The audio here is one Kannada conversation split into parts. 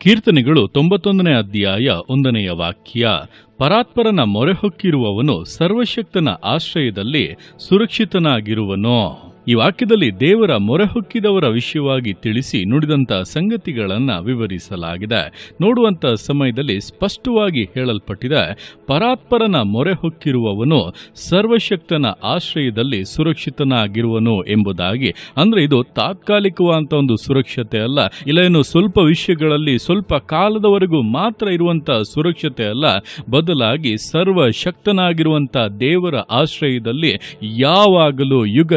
ಕೀರ್ತನೆಗಳು ತೊಂಬತ್ತೊಂದನೇ ಅಧ್ಯಾಯ ಒಂದನೆಯ ವಾಕ್ಯ. ಪರಾತ್ಪರನ ಮೊರೆಹೊಕ್ಕಿರುವವನು ಸರ್ವಶಕ್ತನ ಆಶ್ರಯದಲ್ಲಿ ಸುರಕ್ಷಿತನಾಗಿರುವನು. ಈ ವಾಕ್ಯದಲ್ಲಿ ದೇವರ ಮೊರೆಹೊಕ್ಕಿದವರ ವಿಷಯವಾಗಿ ತಿಳಿಸಿ ನುಡಿದಂತ ಸಂಗತಿಗಳನ್ನು ವಿವರಿಸಲಾಗಿದೆ. ನೋಡುವಂತ ಸಮಯದಲ್ಲಿ ಸ್ಪಷ್ಟವಾಗಿ ಹೇಳಲ್ಪಟ್ಟಿದೆ ಪರಾತ್ಪರನ ಮೊರೆಹೊಕ್ಕಿರುವವನು ಸರ್ವಶಕ್ತನ ಆಶ್ರಯದಲ್ಲಿ ಸುರಕ್ಷಿತನಾಗಿರುವನು ಎಂಬುದಾಗಿ. ಅಂದರೆ ಇದು ತಾತ್ಕಾಲಿಕವಾದಂಥ ಒಂದು ಸುರಕ್ಷತೆ ಅಲ್ಲ, ಇಲ್ಲ ಏನು ಸ್ವಲ್ಪ ವಿಷಯಗಳಲ್ಲಿ ಸ್ವಲ್ಪ ಕಾಲದವರೆಗೂ ಮಾತ್ರ ಇರುವಂತ ಸುರಕ್ಷತೆ ಅಲ್ಲ, ಬದಲಾಗಿ ಸರ್ವಶಕ್ತನಾಗಿರುವಂತ ದೇವರ ಆಶ್ರಯದಲ್ಲಿ ಯಾವಾಗಲೂ ಯುಗ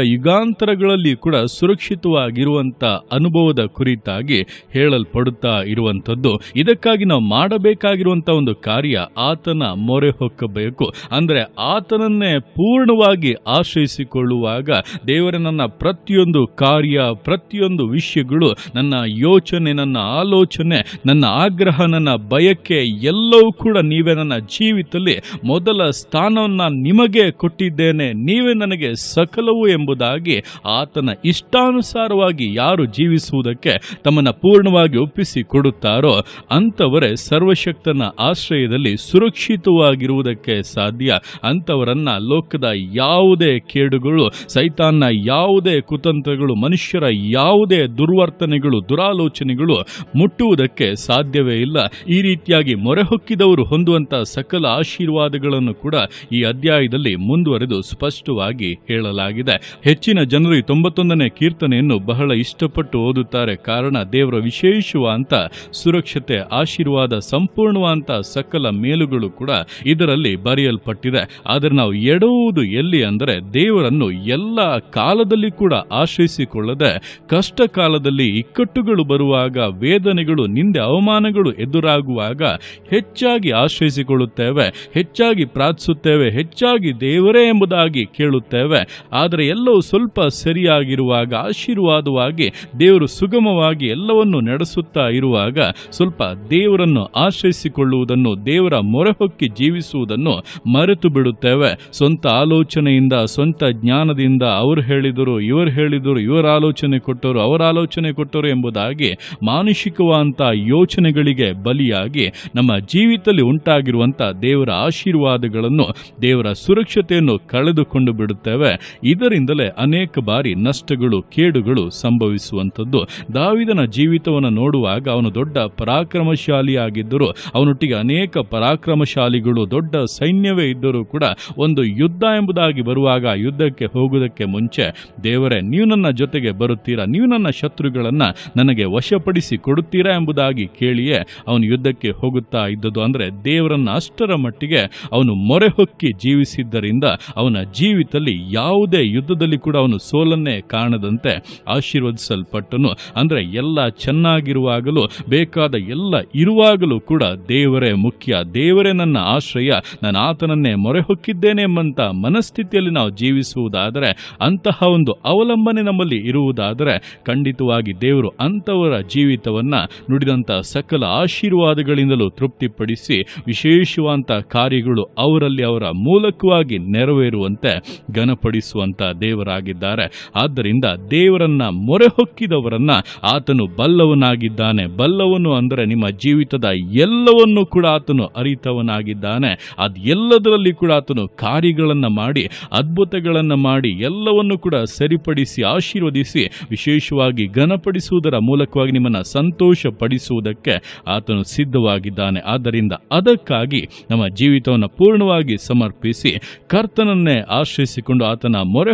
ಯುಗಾಂತರಗಳಲ್ಲಿ ಕೂಡ ಸುರಕ್ಷಿತವಾಗಿರುವಂಥ ಅನುಭವದ ಕುರಿತಾಗಿ ಹೇಳಲ್ಪಡುತ್ತಾ ಇರುವಂಥದ್ದು. ಇದಕ್ಕಾಗಿ ನಾವು ಮಾಡಬೇಕಾಗಿರುವಂಥ ಒಂದು ಕಾರ್ಯ ಆತನ ಮೊರೆ ಹೊಕ್ಕಬೇಕು. ಅಂದರೆ ಆತನನ್ನೇ ಪೂರ್ಣವಾಗಿ ಆಶ್ರಯಿಸಿಕೊಳ್ಳುವಾಗ ದೇವರ ನನ್ನ ಪ್ರತಿಯೊಂದು ಕಾರ್ಯ, ಪ್ರತಿಯೊಂದು ವಿಷಯಗಳು, ನನ್ನ ಯೋಚನೆ, ನನ್ನ ಆಲೋಚನೆ, ನನ್ನ ಆಗ್ರಹ, ನನ್ನ ಬಯಕೆ ಎಲ್ಲವೂ ಕೂಡ ನೀವೇ ನನ್ನ ಜೀವಿತದಲ್ಲಿ ಮೊದಲ ಸ್ಥಾನವನ್ನು ನಿಮಗೆ ಕೊಟ್ಟಿದ್ದೇನೆ. ನೀವೇ ನನಗೆ ಸಕಲವು ಎಂಬುದಾಗಿ ಆತನ ಇಷ್ಟಾನುಸಾರವಾಗಿ ಯಾರು ಜೀವಿಸುವುದಕ್ಕೆ ತಮ್ಮನ್ನ ಪೂರ್ಣವಾಗಿ ಒಪ್ಪಿಸಿ ಕೊಡುತ್ತಾರೋ ಅಂಥವರೇ ಸರ್ವಶಕ್ತನ ಆಶ್ರಯದಲ್ಲಿ ಸುರಕ್ಷಿತವಾಗಿರುವುದಕ್ಕೆ ಸಾಧ್ಯ. ಅಂಥವರನ್ನ ಲೋಕದ ಯಾವುದೇ ಕೇಡುಗಳು, ಸೈತಾನ್ನ ಯಾವುದೇ ಕುತಂತ್ರಗಳು, ಮನುಷ್ಯರ ಯಾವುದೇ ದುರ್ವರ್ತನೆಗಳು, ದುರಾಲೋಚನೆಗಳು ಮುಟ್ಟುವುದಕ್ಕೆ ಸಾಧ್ಯವೇ ಇಲ್ಲ. ಈ ರೀತಿಯಾಗಿ ಮೊರೆಹೊಕ್ಕಿದವರು ಹೊಂದುವಂತಹ ಸಕಲ ಆಶೀರ್ವಾದಗಳನ್ನು ಕೂಡ ಈ ಅಧ್ಯಾಯದಲ್ಲಿ ಮುಂದುವರೆದು ಸ್ಪಷ್ಟವಾಗಿ ಹೇಳಲಾಗಿದೆ. ಹೆಚ್ಚಿನ ಜನರು ಈ ತೊಂಬತ್ತೊಂದನೇ ಕೀರ್ತನೆಯನ್ನು ಬಹಳ ಇಷ್ಟಪಟ್ಟು ಓದುತ್ತಾರೆ. ಕಾರಣ ದೇವರ ವಿಶೇಷವಾದಂತ ಸುರಕ್ಷತೆ, ಆಶೀರ್ವಾದ ಸಂಪೂರ್ಣವಂತ ಸಕಲ ಮೇಲುಗಳು ಕೂಡ ಇದರಲ್ಲಿ ಬರೆಯಲ್ಪಟ್ಟಿದೆ. ಆದರೆ ನಾವು ಎಡುವುದು ಎಲ್ಲಿ ಅಂದರೆ ದೇವರನ್ನು ಎಲ್ಲ ಕಾಲದಲ್ಲಿ ಕೂಡ ಆಶ್ರಯಿಸಿಕೊಳ್ಳದೆ ಕಷ್ಟ ಕಾಲದಲ್ಲಿ ಇಕ್ಕಟ್ಟುಗಳು ಬರುವಾಗ, ವೇದನೆಗಳು, ನಿಂದೆ ಅವಮಾನಗಳು ಎದುರಾಗುವಾಗ ಹೆಚ್ಚಾಗಿ ಆಶ್ರಯಿಸಿಕೊಳ್ಳುತ್ತೇವೆ, ಹೆಚ್ಚಾಗಿ ಪ್ರಾರ್ಥಿಸುತ್ತೇವೆ, ಹೆಚ್ಚಾಗಿ ದೇವರೇ ಎಂಬುದಾಗಿ ಕೇಳುತ್ತೇವೆ. ಆದರೆ ಎಲ್ಲವೂ ಸ್ವಲ್ಪ ಸರಿಯಾಗಿರುವಾಗ, ಆಶೀರ್ವಾದವಾಗಿ, ದೇವರು ಸುಗಮವಾಗಿ ಎಲ್ಲವನ್ನು ನಡೆಸುತ್ತಾ ಇರುವಾಗ, ಸ್ವಲ್ಪ ದೇವರನ್ನು ಆಶ್ರಯಿಸಿಕೊಳ್ಳುವುದನ್ನು, ದೇವರ ಮೊರೆಹೊಕ್ಕಿ ಜೀವಿಸುವುದನ್ನು ಮರೆತು ಬಿಡುತ್ತೇವೆ ಸ್ವಂತ ಆಲೋಚನೆಯಿಂದ, ಸ್ವಂತ ಜ್ಞಾನದಿಂದ ಅವರು ಹೇಳಿದರು, ಇವರು ಹೇಳಿದರು, ಇವರ ಆಲೋಚನೆ ಕೊಟ್ಟರು, ಅವರ ಆಲೋಚನೆ ಕೊಟ್ಟರು ಎಂಬುದಾಗಿ ಮಾನುಷಿಕವಾದಂಥ ಯೋಚನೆಗಳಿಗೆ ಬಲಿಯಾಗಿ ನಮ್ಮ ಜೀವಿತದಲ್ಲಿ ಉಂಟಾಗಿರುವಂಥ ದೇವರ ಆಶೀರ್ವಾದಗಳನ್ನು, ದೇವರ ಸುರಕ್ಷತೆಯನ್ನು ಕಳೆದುಕೊಂಡು ಬಿಡುತ್ತೇವೆ. ಇದರಿಂದಲೇ ಅನೇಕ ಬಾರಿ ನಷ್ಟಗಳು, ಕೇಡುಗಳು ಸಂಭವಿಸುವಂಥದ್ದು. ದಾವಿದನ ಜೀವಿತವನ್ನು ನೋಡುವಾಗ ಅವನು ದೊಡ್ಡ ಪರಾಕ್ರಮಶಾಲಿಯಾಗಿದ್ದರೂ, ಅವನೊಟ್ಟಿಗೆ ಅನೇಕ ಪರಾಕ್ರಮಶಾಲಿಗಳು, ದೊಡ್ಡ ಸೈನ್ಯವೇ ಇದ್ದರೂ ಕೂಡ ಒಂದು ಯುದ್ಧ ಎಂಬುದಾಗಿ ಬರುವಾಗ ಯುದ್ಧಕ್ಕೆ ಹೋಗುವುದಕ್ಕೆ ಮುಂಚೆ, ದೇವರೇ, ನೀವು ನನ್ನ ಜೊತೆಗೆ ಬರುತ್ತೀರಾ? ನೀವು ನನ್ನ ಶತ್ರುಗಳನ್ನು ನನಗೆ ವಶಪಡಿಸಿ ಕೊಡುತ್ತೀರಾ ಎಂಬುದಾಗಿ ಕೇಳಿಯೇ ಅವನು ಯುದ್ಧಕ್ಕೆ ಹೋಗುತ್ತಾ ಇದ್ದದ್ದು. ಅಂದರೆ ದೇವರನ್ನ ಅಷ್ಟರ ಮಟ್ಟಿಗೆ ಅವನು ಮೊರೆ ಹೊಕ್ಕಿ ಜೀವಿಸಿದ್ದರಿಂದ ಅವನ ಜೀವಿತದಲ್ಲಿ ಯಾವುದೇ ಯುದ್ಧದಲ್ಲಿ ಕೂಡ ಅವನು ಸೋಲನ್ನೇ ಕಾಣದಂತೆ ಆಶೀರ್ವದಿಸಲ್ಪಟ್ಟನು. ಅಂದರೆ ಎಲ್ಲ ಚೆನ್ನಾಗಿರುವಾಗಲೂ, ಬೇಕಾದ ಎಲ್ಲ ಇರುವಾಗಲೂ ಕೂಡ ದೇವರೇ ಮುಖ್ಯ. ದೇವರೇ ನನ್ನ ಆಶ್ರಯ. ನಾನು ಆತನನ್ನೇ ಮೊರೆ ಹೊಕ್ಕಿದ್ದೇನೆ ಎಂಬಂತ ಮನಸ್ಥಿತಿಯಲ್ಲಿ ನಾವು ಜೀವಿಸುವುದಾದರೆ, ಅಂತಹ ಒಂದು ಅವಲಂಬನೆ ನಮ್ಮಲ್ಲಿ ಇರುವುದಾದರೆ, ಖಂಡಿತವಾಗಿ ದೇವರು ಅಂಥವರ ಜೀವಿತವನ್ನು ನುಡಿದಂಥ ಸಕಲ ಆಶೀರ್ವಾದಗಳಿಂದಲೂ ತೃಪ್ತಿಪಡಿಸಿ, ವಿಶೇಷವಾದಂಥ ಕಾರ್ಯಗಳು ಅವರಲ್ಲಿ ಅವರ ಮೂಲಕವಾಗಿ ನೆರವೇರುವಂತೆ ಘನಪಡಿಸುವಂಥ ದೇವರಾಗಿದ್ದಾರೆ. ಆದ್ದರಿಂದ ದೇವರನ್ನ ಮೊರೆ ಹೊಕ್ಕಿದವರನ್ನ ಆತನು ಬಲ್ಲವನಾಗಿದ್ದಾನೆ. ಬಲ್ಲವನು ಅಂದರೆ ನಿಮ್ಮ ಜೀವಿತದ ಎಲ್ಲವನ್ನೂ ಕೂಡ ಆತನು ಅರಿತವನಾಗಿದ್ದಾನೆ. ಅದು ಎಲ್ಲದರಲ್ಲಿ ಕೂಡ ಆತನು ಕಾರ್ಯಗಳನ್ನು ಮಾಡಿ, ಅದ್ಭುತಗಳನ್ನು ಮಾಡಿ, ಎಲ್ಲವನ್ನು ಕೂಡ ಸರಿಪಡಿಸಿ, ಆಶೀರ್ವದಿಸಿ, ವಿಶೇಷವಾಗಿ ಘನಪಡಿಸುವುದರ ಮೂಲಕವಾಗಿ ನಿಮ್ಮನ್ನು ಸಂತೋಷಪಡಿಸುವುದಕ್ಕೆ ಆತನು ಸಿದ್ಧವಾಗಿದ್ದಾನೆ. ಆದ್ದರಿಂದ ಅದಕ್ಕಾಗಿ ನಮ್ಮ ಜೀವಿತವನ್ನು ಪೂರ್ಣವಾಗಿ ಸಮರ್ಪಿಸಿ, ಕರ್ತನನ್ನೇ ಆಶ್ರಯಿಸಿಕೊಂಡು ಆತನ ಮೊರೆ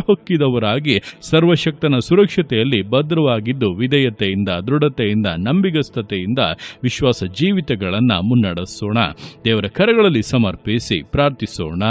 ಸರ್ವಶಕ್ತನ ಸುರಕ್ಷತೆಯಲ್ಲಿ ಭದ್ರವಾಗಿದ್ದು ವಿಧೇಯತೆಯಿಂದ ದೃಢತೆಯಿಂದ ನಂಬಿಗಸ್ತತೆಯಿಂದ ವಿಶ್ವಾಸ ಜೀವಿತಗಳನ್ನು ಮುನ್ನಡೆಸೋಣ. ದೇವರ ಕರಗಳಲ್ಲಿ ಸಮರ್ಪಿಸಿ ಪ್ರಾರ್ಥಿಸೋಣ.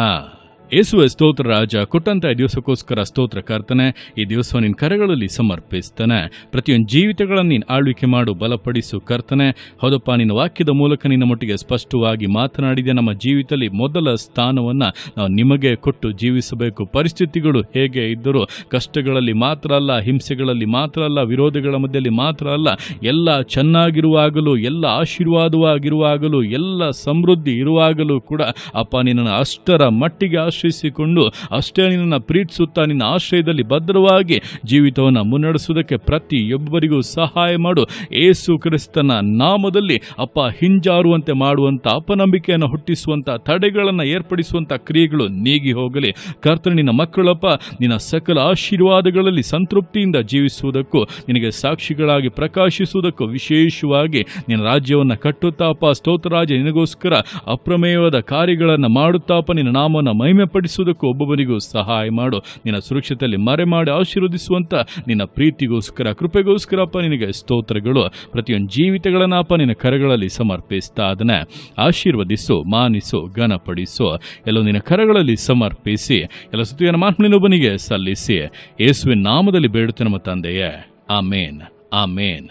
ಯೇಸುವೆ ಸ್ತೋತ್ರ ರಾಜ, ಕೊಟ್ಟಂತ ದಿವಸಕ್ಕೋಸ್ಕರ ಸ್ತೋತ್ರ ಕರ್ತನೆ, ಈ ದಿವಸ ನಿನ್ನ ಕರೆಗಳಲ್ಲಿ ಸಮರ್ಪಿಸ್ತಾನೆ. ಪ್ರತಿಯೊಂದು ಜೀವಿತಗಳನ್ನು ನೀನು ಆಳ್ವಿಕೆ ಮಾಡು, ಬಲಪಡಿಸು ಕರ್ತನೆ. ಹೌದಪ್ಪ, ನಿನ್ನ ವಾಕ್ಯದ ಮೂಲಕ ನಿನ್ನ ಮಟ್ಟಿಗೆ ಸ್ಪಷ್ಟವಾಗಿ ಮಾತನಾಡಿದೆ ನಮ್ಮ ಜೀವಿತದಲ್ಲಿ ಮೊದಲ ಸ್ಥಾನವನ್ನು ನಾವು ನಿಮಗೆ ಕೊಟ್ಟು ಜೀವಿಸಬೇಕು. ಪರಿಸ್ಥಿತಿಗಳು ಹೇಗೆ ಇದ್ದರೂ ಕಷ್ಟಗಳಲ್ಲಿ ಮಾತ್ರ ಅಲ್ಲ, ಹಿಂಸೆಗಳಲ್ಲಿ ಮಾತ್ರ ಅಲ್ಲ, ವಿರೋಧಗಳ ಮಧ್ಯದಲ್ಲಿ ಮಾತ್ರ ಅಲ್ಲ, ಎಲ್ಲ ಚೆನ್ನಾಗಿರುವಾಗಲೂ, ಎಲ್ಲ ಆಶೀರ್ವಾದವಾಗಿರುವಾಗಲೂ, ಎಲ್ಲ ಸಮೃದ್ಧಿ ಇರುವಾಗಲೂ ಕೂಡ, ಅಪ್ಪ, ನಿನ್ನನ್ನು ಅಷ್ಟರ ಮಟ್ಟಿಗೆ ಆಶ್ರಯಿಸಿಕೊಂಡು ಅಷ್ಟೇ ನಿನ್ನನ್ನು ಪ್ರೀತಿಸುತ್ತಾ ನಿನ್ನ ಆಶ್ರಯದಲ್ಲಿ ಭದ್ರವಾಗಿ ಜೀವಿತವನ್ನು ಮುನ್ನಡೆಸುವುದಕ್ಕೆ ಪ್ರತಿಯೊಬ್ಬರಿಗೂ ಸಹಾಯ ಮಾಡು. ಏಸು ಕ್ರಿಸ್ತನ ನಾಮದಲ್ಲಿ ಅಪ್ಪ ಹಿಂಜಾರುವಂತೆ ಮಾಡುವಂಥ ಅಪನಂಬಿಕೆಯನ್ನು ಹುಟ್ಟಿಸುವಂಥ ತಡೆಗಳನ್ನು ಏರ್ಪಡಿಸುವಂಥ ಕ್ರಿಯೆಗಳು ನೀಗಿ ಹೋಗಲಿ. ಕರ್ತನ, ನಿನ್ನ ಮಕ್ಕಳಪ್ಪ, ನಿನ್ನ ಸಕಲ ಆಶೀರ್ವಾದಗಳಲ್ಲಿ ಸಂತೃಪ್ತಿಯಿಂದ ಜೀವಿಸುವುದಕ್ಕೂ, ನಿನಗೆ ಸಾಕ್ಷಿಗಳಾಗಿ ಪ್ರಕಾಶಿಸುವುದಕ್ಕೂ ವಿಶೇಷವಾಗಿ ನಿನ್ನ ರಾಜ್ಯವನ್ನು ಕಟ್ಟುತ್ತಾಪ ಸ್ತೋತ್ರರಾಜ ನಿನಗೋಸ್ಕರ ಅಪ್ರಮೇಯವಾದ ಕಾರ್ಯಗಳನ್ನು ಮಾಡುತ್ತಾಪ ನಿನ್ನ ನಾಮವನ್ನು ಮಹಿಮೆಪಡಿಸುವುದಕ್ಕೂ ಒಬ್ಬೊಬ್ಬರಿಗೂ ಸಹಾಯ ಮಾಡು. ನಿನ್ನ ಸುರಕ್ಷತೆಯಲ್ಲಿ ಮರೆ ಮಾಡಿ ಆಶೀರ್ವದಿಸುವಂಥ ನಿನ್ನ ಪ್ರೀತಿಗೋಸ್ಕರ ಕೃಪೆಗೋಸ್ಕರ ಅಪ್ಪ ನಿನಗೆ ಸ್ತೋತ್ರಗಳು. ಪ್ರತಿಯೊಂದು ಜೀವಿತಗಳನ್ನಪ್ಪ ನಿನ್ನ ಕರಗಳಲ್ಲಿ ಸಮರ್ಪಿಸ್ತಾ ಅದನ್ನ ಆಶೀರ್ವದಿಸು, ಮಾನಿಸು, ಘನಪಡಿಸು. ಎಲ್ಲೋ ನಿನ್ನ ಕರಗಳಲ್ಲಿ ಸಮರ್ಪಿಸಿ, ಎಲ್ಲ ಸುತ್ತಿಯನ್ನು ಮಾತ್ಮನಿನೊಬ್ಬನಿಗೆ ಸಲ್ಲಿಸಿ. ಯೇಸುವಿನ ನಾಮದಲ್ಲಿ ಬೇಡುತ್ತೆ ನಮ್ಮ ತಂದೆಯೇ. ಆಮೇನ್. ಆಮೇನ್.